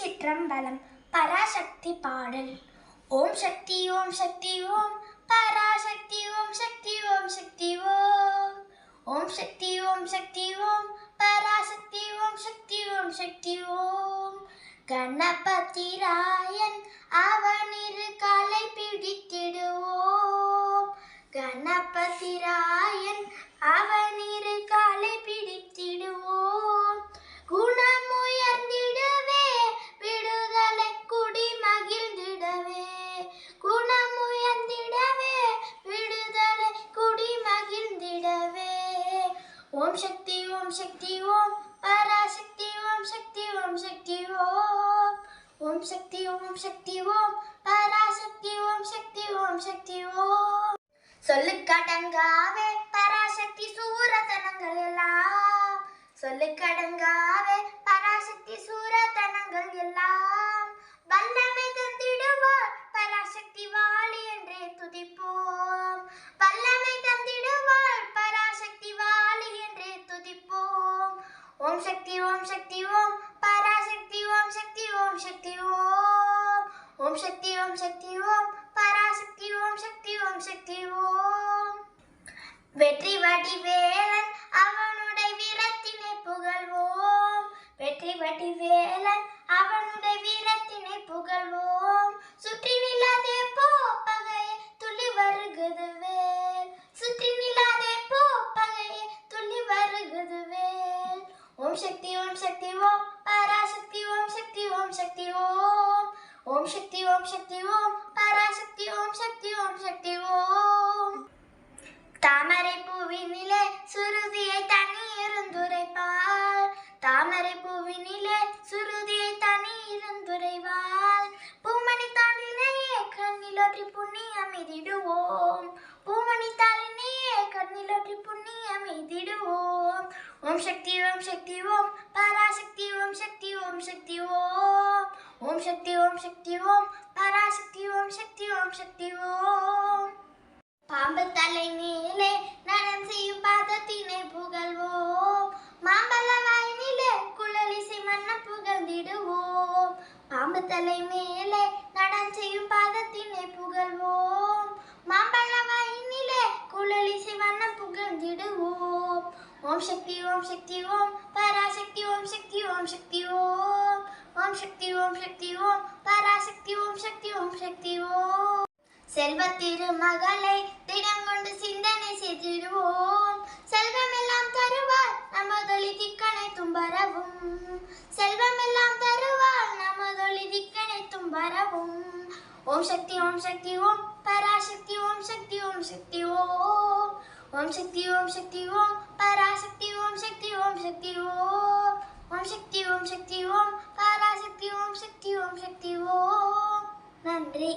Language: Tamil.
திருச்சிற்றம்பலம் பராசக்தி பாடல். ஓம் சக்தி ஓம் சக்தி ஓம் பராசக்தி ஓம் சக்தி ஓம் சக்தி ஓம். ஓம் சக்தி ஓம் சக்தி ஓம் பராசக்தி ஓம் சக்தி ஓம் சக்தி ஓம். கணபதி ராயன் அவனிரு ஓம் சக்தி ஓம் சக்தி ஓம் பராசக்தி ஓம் சக்தி ஓம் சக்தி ஓம். ஓம் சக்தி ஓம் சக்தி ஓம் பராசக்தி ஓம் சக்தி ஓம் சக்தி ஓம். சொல்லு கடங்காவே பராசக்தி சூரதனங்கள் எல்லாம். சொல்லு கடங்காவே ஓம் சக்தி ஓம் சக்தி ஓம் பராசக்தி ஓம் சக்தி ஓம் சக்தி ஓம். ஓம் சக்தி ஓம் சக்தி ஓம் பராசக்தி ஓம் சக்தி ஓம் சக்தி ஓம். வெற்றி வடி வேலன் அவனுடைய வீரத்தினை புகழ்வோம். வெற்றி வடி வேலன் அவனுடைய வீரத்தினை புகழ்வோம். ஓம் சக்தி ஓம் சக்தி ஓம் பராசக்தி ஓம் சக்தி ஓம் சக்தி ஓம். ஓம் சக்தி ஓம் சக்தி ஓம் பராசக்தி ஓம் சக்தி ஓம் சக்தி ஓம். தாமரை பூவினிலே சுருதியை தனி இருந்துரைப்பாள் தாமரை பூவினிலே சுருதி ஓம் சக்தி ஓம் சக்தி ஓம் பராசக்தி ஓம் சக்தி ஓம் சக்தி ஓம். ஓம் சக்தி ஓம் சக்தி ஓம் பராசக்தி ஓம் சக்தி ஓம் சக்தி ஓம். பாம்பு தலை மேலே நடம் செய்யும் பாதத்தினை புகழ்வோம். மாம்பழ வாயினிலே குழலிசை மன்ன புகழ்ந்திடுவோம். பாம்பு தலை மேலே நடம் செய்யும் பாதத்தின் புகழ்வோம் மாம்பழ வாயினிலே குழலிசை மன்ன புகழ்ந்திடுவோம் ஓம் சக்தி ஓம் சக்தி ஓம் பராசக்தி ஓம் சக்தி ஓம் சக்தி ஓம் ஓம் சக்தி ஓம் சக்தி ஓம் பராசக்தி ஓம் சக்தி ஓம் சக்தி ஓம் செல்வ திருமகளை திடம் கொண்டு சிந்தனை செய்திடுவோம் செல்வமெல்லாம் தருவார் நமதொழி திக்கனை தும்பரவும் செல்வமெல்லாம் தருவார் நமதொழி திக்கனை தும்பரவும் ஓம் சக்தி ஓம் சக்தி ஓம் பராசக்தி ஓம் சக்தி ஓம் சக்தி ஓம் ஓம் சக்தி ஓம் சக்தி ஓம் பராசக்தி ஓம் சக்தி ஓம் சக்தி ஓம் ஓம் சக்தி ஓம் சக்தி ஓம் பராசக்தி ஓம் சக்தி ஓம் சக்தி ஓம் நன்றி.